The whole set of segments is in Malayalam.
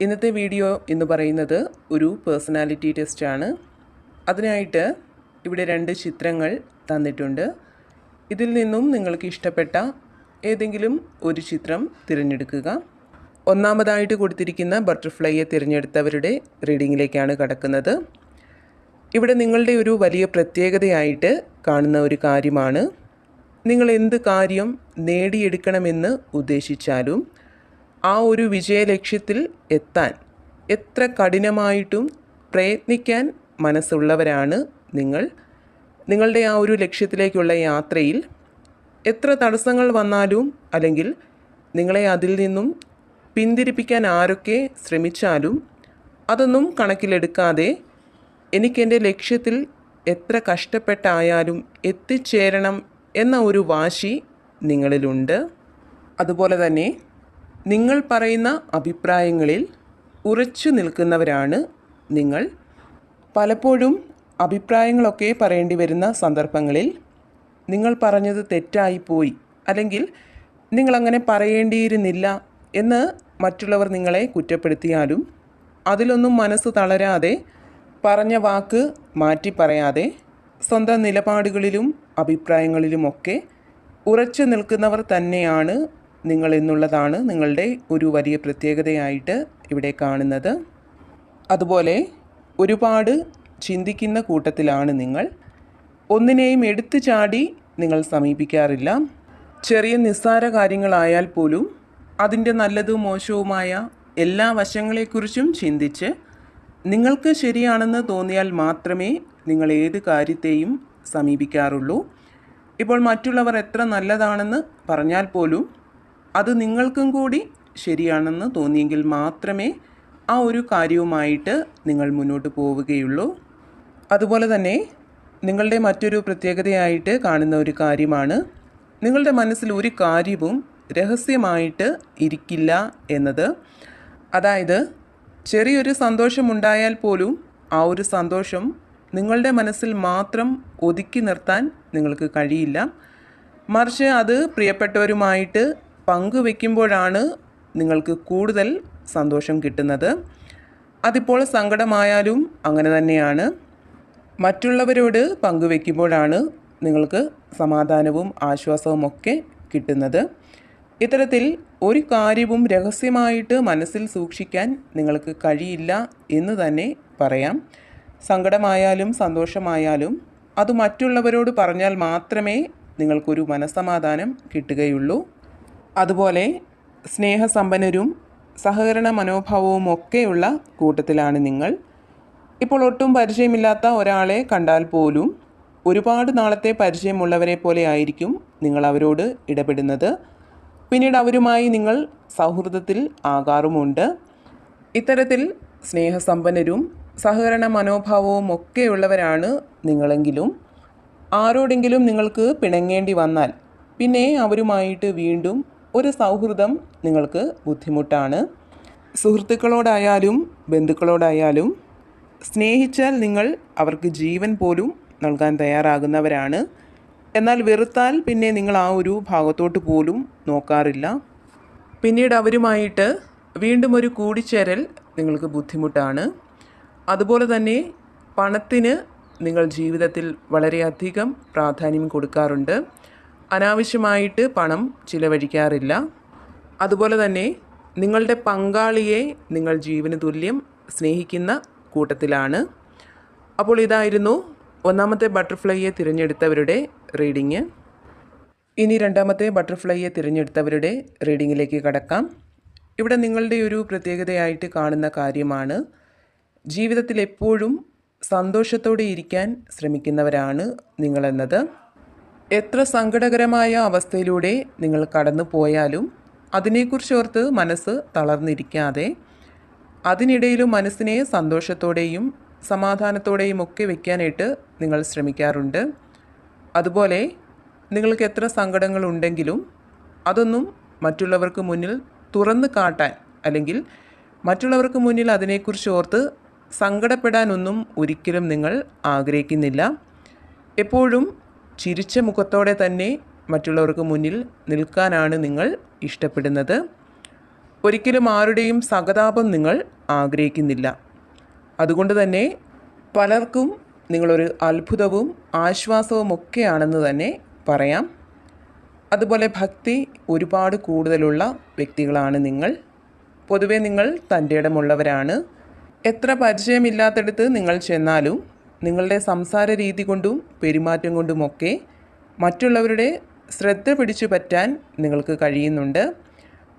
ഇന്നത്തെ വീഡിയോ എന്ന് പറയുന്നത് ഒരു പേഴ്സണാലിറ്റി ടെസ്റ്റാണ് അതിനായിട്ട് ഇവിടെ രണ്ട് ചിത്രങ്ങൾ തന്നിട്ടുണ്ട്. ഇതിൽ നിന്നും നിങ്ങൾക്ക് ഇഷ്ടപ്പെട്ട ഏതെങ്കിലും ഒരു ചിത്രം തിരഞ്ഞെടുക്കുക. ഒന്നാമതായിട്ട് കൊടുത്തിരിക്കുന്ന ബട്ടർഫ്ലൈയെ തിരഞ്ഞെടുത്തവരുടെ റീഡിങ്ങിലേക്കാണ് കടക്കുന്നത്. ഇവിടെ നിങ്ങളുടെ ഒരു വലിയ പ്രത്യേകതയായിട്ട് കാണുന്ന ഒരു കാര്യമാണ്. നിങ്ങൾ എന്ത് കാര്യം നേടിയെടുക്കണമെന്ന് ഉദ്ദേശിച്ചാലും ആ ഒരു വിജയലക്ഷ്യത്തിൽ എത്താൻ എത്ര കഠിനമായിട്ടും പ്രയത്നിക്കാൻ മനസ്സുള്ളവരാണ് നിങ്ങൾ. നിങ്ങളുടെ ആ ഒരു ലക്ഷ്യത്തിലേക്കുള്ള യാത്രയിൽ എത്ര തടസ്സങ്ങൾ വന്നാലും അല്ലെങ്കിൽ നിങ്ങളെ അതിൽ നിന്നും പിന്തിരിപ്പിക്കാൻ ആരൊക്കെ ശ്രമിച്ചാലും അതൊന്നും കണക്കിലെടുക്കാതെ എനിക്കെന്റെ ലക്ഷ്യത്തിൽ എത്ര കഷ്ടപ്പെട്ടായാലും എത്തിച്ചേരണം എന്ന ഒരു വാശി നിങ്ങളിലുണ്ട്. അതുപോലെ തന്നെ നിങ്ങൾ പറയുന്ന അഭിപ്രായങ്ങളിൽ ഉറച്ചു നിൽക്കുന്നവരാണ് നിങ്ങൾ. പലപ്പോഴും അഭിപ്രായങ്ങളൊക്കെ പറയേണ്ടി വരുന്ന സന്ദർഭങ്ങളിൽ നിങ്ങൾ പറഞ്ഞത് തെറ്റായിപ്പോയി അല്ലെങ്കിൽ നിങ്ങളങ്ങനെ പറയേണ്ടിയിരുന്നില്ല എന്ന് മറ്റുള്ളവർ നിങ്ങളെ കുറ്റപ്പെടുത്തിയാലും അതിലൊന്നും മനസ്സ് തളരാതെ പറഞ്ഞ വാക്ക് മാറ്റി പറയാതെ സ്വന്തം നിലപാടുകളിലും അഭിപ്രായങ്ങളിലുമൊക്കെ ഉറച്ചു നിൽക്കുന്നവർ തന്നെയാണ് നിങ്ങൾ എന്നുള്ളതാണ് നിങ്ങളുടെ ഒരു വലിയ പ്രത്യേകതയായിട്ട് ഇവിടെ കാണുന്നത്. അതുപോലെ ഒരുപാട് ചിന്തിക്കുന്ന കൂട്ടത്തിലാണ് നിങ്ങൾ. ഒന്നിനെയും എടുത്തു ചാടി നിങ്ങൾ സമീപിക്കാറില്ല. ചെറിയ നിസ്സാര കാര്യങ്ങളായാൽ പോലും അതിന്റെ നല്ലതും മോശവുമായ എല്ലാ വശങ്ങളെക്കുറിച്ചും ചിന്തിച്ച് നിങ്ങൾക്ക് ശരിയാണെന്ന് തോന്നിയാൽ മാത്രമേ നിങ്ങൾ ഏത് കാര്യത്തെയും സമീപിക്കാറുള്ളൂ. ഇപ്പോൾ മറ്റുള്ളവർ എത്ര നല്ലതാണെന്ന് പറഞ്ഞാൽ പോലും അത് നിങ്ങൾക്കും കൂടി ശരിയാണെന്ന് തോന്നിയെങ്കിൽ മാത്രമേ ആ ഒരു കാര്യവുമായിട്ട് നിങ്ങൾ മുന്നോട്ട് പോവുകയുള്ളൂ. അതുപോലെ തന്നെ നിങ്ങളുടെ മറ്റൊരു പ്രത്യേകതയായിട്ട് കാണുന്ന ഒരു കാര്യമാണ് നിങ്ങളുടെ മനസ്സിൽ ഒരു കാര്യവും രഹസ്യമായിട്ട് ഇരിക്കില്ല എന്നത്. അതായത് ചെറിയൊരു സന്തോഷമുണ്ടായാൽ പോലും ആ ഒരു സന്തോഷം നിങ്ങളുടെ മനസ്സിൽ മാത്രം ഒതുക്കി നിർത്താൻ നിങ്ങൾക്ക് കഴിയില്ല. മറിച്ച് അത് പ്രിയപ്പെട്ടവരുമായിട്ട് പങ്കുവെക്കുമ്പോഴാണ് നിങ്ങൾക്ക് കൂടുതൽ സന്തോഷം കിട്ടുന്നത്. അതിപ്പോൾ സങ്കടമായാലും അങ്ങനെ തന്നെയാണ്. മറ്റുള്ളവരോട് പങ്കുവെക്കുമ്പോഴാണ് നിങ്ങൾക്ക് സമാധാനവും ആശ്വാസവും ഒക്കെ കിട്ടുന്നത്. ഇത്തരത്തിൽ ഒരു കാര്യവും രഹസ്യമായിട്ട് മനസ്സിൽ സൂക്ഷിക്കാൻ നിങ്ങൾക്ക് കഴിയില്ല എന്ന് തന്നെ പറയാം. സങ്കടമായാലും സന്തോഷമായാലും അത് മറ്റുള്ളവരോട് പറഞ്ഞാൽ മാത്രമേ നിങ്ങൾക്കൊരു മനസ്സമാധാനം കിട്ടുകയുള്ളൂ. അതുപോലെ സ്നേഹസമ്പന്നരും സഹകരണ മനോഭാവവും ഒക്കെയുള്ള കൂട്ടത്തിലാണ് നിങ്ങൾ. ഇപ്പോൾ ഒട്ടും പരിചയമില്ലാത്ത ഒരാളെ കണ്ടാൽ പോലും ഒരുപാട് നാളത്തെ പരിചയമുള്ളവരെ പോലെ ആയിരിക്കും നിങ്ങൾ അവരോട് ഇടപെടുന്നത്. പിന്നീട് അവരുമായി നിങ്ങൾ സൗഹൃദത്തിൽ ആകാറുമുണ്ട്. ഇത്തരത്തിൽ സ്നേഹസമ്പന്നരും സഹകരണ മനോഭാവവും ഒക്കെയുള്ളവരാണ് നിങ്ങളെങ്കിലും. ആരോടെങ്കിലും നിങ്ങൾക്ക് പിണങ്ങേണ്ടി വന്നാൽ പിന്നെ അവരുമായിട്ട് വീണ്ടും ഒരു സൗഹൃദം നിങ്ങൾക്ക് ബുദ്ധിമുട്ടാണ്. സുഹൃത്തുക്കളോടായാലും ബന്ധുക്കളോടായാലും സ്നേഹിച്ചാൽ നിങ്ങൾ അവർക്ക് ജീവൻ പോലും നൽകാൻ തയ്യാറാകുന്നവരാണ്. എന്നാൽ വെറുത്താൽ പിന്നെ നിങ്ങൾ ആ ഒരു ഭാഗത്തോട്ട് പോലും നോക്കാറില്ല. പിന്നീട് അവരുമായിട്ട് വീണ്ടും ഒരു കൂടിച്ചേരൽ നിങ്ങൾക്ക് ബുദ്ധിമുട്ടാണ്. അതുപോലെ തന്നെ പണത്തിന് നിങ്ങൾ ജീവിതത്തിൽ വളരെയധികം പ്രാധാന്യം കൊടുക്കാറുണ്ട്. അനാവശ്യമായിട്ട് പണം ചിലവഴിക്കാറില്ല. അതുപോലെ തന്നെ നിങ്ങളുടെ പങ്കാളിയെ നിങ്ങൾ ജീവന് തുല്യം സ്നേഹിക്കുന്ന കൂട്ടത്തിലാണ്. അപ്പോൾ ഇതായിരുന്നു ഒന്നാമത്തെ ബട്ടർഫ്ലൈയെ തിരഞ്ഞെടുത്തവരുടെ റീഡിങ്. ഇനി രണ്ടാമത്തെ ബട്ടർഫ്ലൈയെ തിരഞ്ഞെടുത്തവരുടെ റീഡിങ്ങിലേക്ക് കടക്കാം. ഇവിടെ നിങ്ങളുടെ ഒരു പ്രത്യേകതയായിട്ട് കാണുന്ന കാര്യമാണ് ജീവിതത്തിൽ എപ്പോഴും സന്തോഷത്തോടെ ഇരിക്കാൻ ശ്രമിക്കുന്നവരാണ് നിങ്ങളെന്നത്. എത്ര സങ്കടകരമായ അവസ്ഥയിലൂടെ നിങ്ങൾ കടന്നു പോയാലും അതിനെക്കുറിച്ചോർത്ത് മനസ്സ് തളർന്നിരിക്കാതെ അതിനിടയിലും മനസ്സിനെ സന്തോഷത്തോടെയും സമാധാനത്തോടെയും ഒക്കെ വയ്ക്കാനായിട്ട് നിങ്ങൾ ശ്രമിക്കാറുണ്ട്. അതുപോലെ നിങ്ങൾക്ക് എത്ര സങ്കടങ്ങളുണ്ടെങ്കിലും അതൊന്നും മറ്റുള്ളവർക്ക് മുന്നിൽ തുറന്ന് കാട്ടാൻ അല്ലെങ്കിൽ മറ്റുള്ളവർക്ക് മുന്നിൽ അതിനെക്കുറിച്ച് ഓർത്ത് സങ്കടപ്പെടാനൊന്നും ഒരിക്കലും നിങ്ങൾ ആഗ്രഹിക്കുന്നില്ല. എപ്പോഴും ചിരിച്ച മുഖത്തോടെ തന്നെ മറ്റുള്ളവർക്ക് മുന്നിൽ നിൽക്കാനാണ് നിങ്ങൾ ഇഷ്ടപ്പെടുന്നത്. ഒരിക്കലും ആരുടെയും സഹതാപം നിങ്ങൾ ആഗ്രഹിക്കുന്നില്ല. അതുകൊണ്ട് തന്നെ പലർക്കും നിങ്ങളൊരു അത്ഭുതവും ആശ്വാസവും ഒക്കെയാണെന്ന് തന്നെ പറയാം. അതുപോലെ ഭക്തി ഒരുപാട് കൂടുതലുള്ള വ്യക്തികളാണ് നിങ്ങൾ. പൊതുവെ നിങ്ങൾ തന്റെ ഇടമുള്ളവരാണ്. എത്ര പരിചയമില്ലാത്തടത്ത് നിങ്ങൾ ചെന്നാലും നിങ്ങളുടെ സംസാര രീതി കൊണ്ടും പെരുമാറ്റം കൊണ്ടുമൊക്കെ മറ്റുള്ളവരുടെ ശ്രദ്ധ പിടിച്ചു പറ്റാൻ നിങ്ങൾക്ക് കഴിയുന്നുണ്ട്.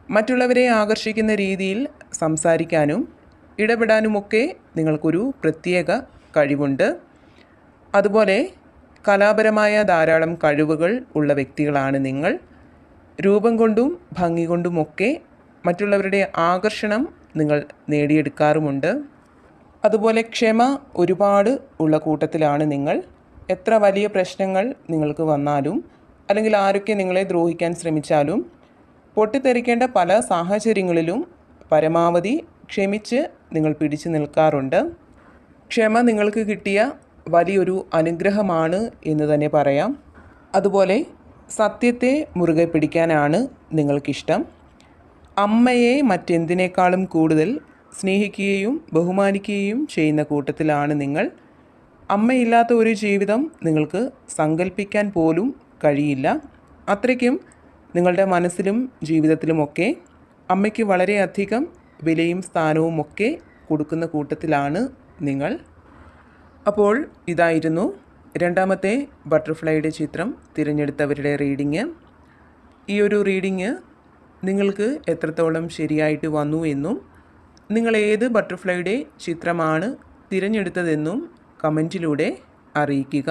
മറ്റുള്ളവരെ ആകർഷിക്കുന്ന രീതിയിൽ സംസാരിക്കാനും ഇടപെടാനുമൊക്കെ നിങ്ങൾക്കൊരു പ്രത്യേക കഴിവുണ്ട്. അതുപോലെ കലാപരമായ ധാരാളം കഴിവുകൾ ഉള്ള വ്യക്തികളാണ് നിങ്ങൾ. രൂപം കൊണ്ടും ഭംഗി കൊണ്ടുമൊക്കെ മറ്റുള്ളവരുടെ ആകർഷണം നിങ്ങൾ നേടിയെടുക്കാറുമുണ്ട്. അതുപോലെ ക്ഷമ ഒരുപാട് ഉള്ള കൂട്ടത്തിലാണ് നിങ്ങൾ. എത്ര വലിയ പ്രശ്നങ്ങൾ നിങ്ങൾക്ക് വന്നാലും അല്ലെങ്കിൽ ആരൊക്കെ നിങ്ങളെ ദ്രോഹിക്കാൻ ശ്രമിച്ചാലും പൊട്ടിത്തെറിക്കേണ്ട പല സാഹചര്യങ്ങളിലും പരമാവധി ക്ഷമിച്ച് നിങ്ങൾ പിടിച്ചു നിൽക്കാറുണ്ട്. ക്ഷമ നിങ്ങൾക്ക് കിട്ടിയ വലിയൊരു അനുഗ്രഹമാണ് എന്ന് തന്നെ പറയാം. അതുപോലെ സത്യത്തെ മുറുകെ പിടിക്കാനാണ് നിങ്ങൾക്കിഷ്ടം. അമ്മയെ മറ്റെന്തിനേക്കാളും കൂടുതൽ സ്നേഹിക്കുകയും ബഹുമാനിക്കുകയും ചെയ്യുന്ന കൂട്ടത്തിലാണ് നിങ്ങൾ. അമ്മയില്ലാത്ത ഒരു ജീവിതം നിങ്ങൾക്ക് സങ്കല്പിക്കാൻ പോലും കഴിയില്ല. അത്രയ്ക്കും നിങ്ങളുടെ മനസ്സിലും ജീവിതത്തിലുമൊക്കെ അമ്മയ്ക്ക് വളരെയധികം വിലയും സ്ഥാനവും ഒക്കെ കൊടുക്കുന്ന കൂട്ടത്തിലാണ് നിങ്ങൾ. അപ്പോൾ ഇതായിരുന്നു രണ്ടാമത്തെ ബട്ടർഫ്ലൈയുടെ ചിത്രം തിരഞ്ഞെടുത്തവരുടെ റീഡിങ്. ഈ ഒരു റീഡിങ് നിങ്ങൾക്ക് എത്രത്തോളം ശരിയായിട്ട് വന്നു എന്നും നിങ്ങൾ ഏത് ബട്ടർഫ്ലൈയുടെ ചിത്രമാണ് തിരഞ്ഞെടുത്തതെന്നും കമന്റിലൂടെ അറിയിക്കുക.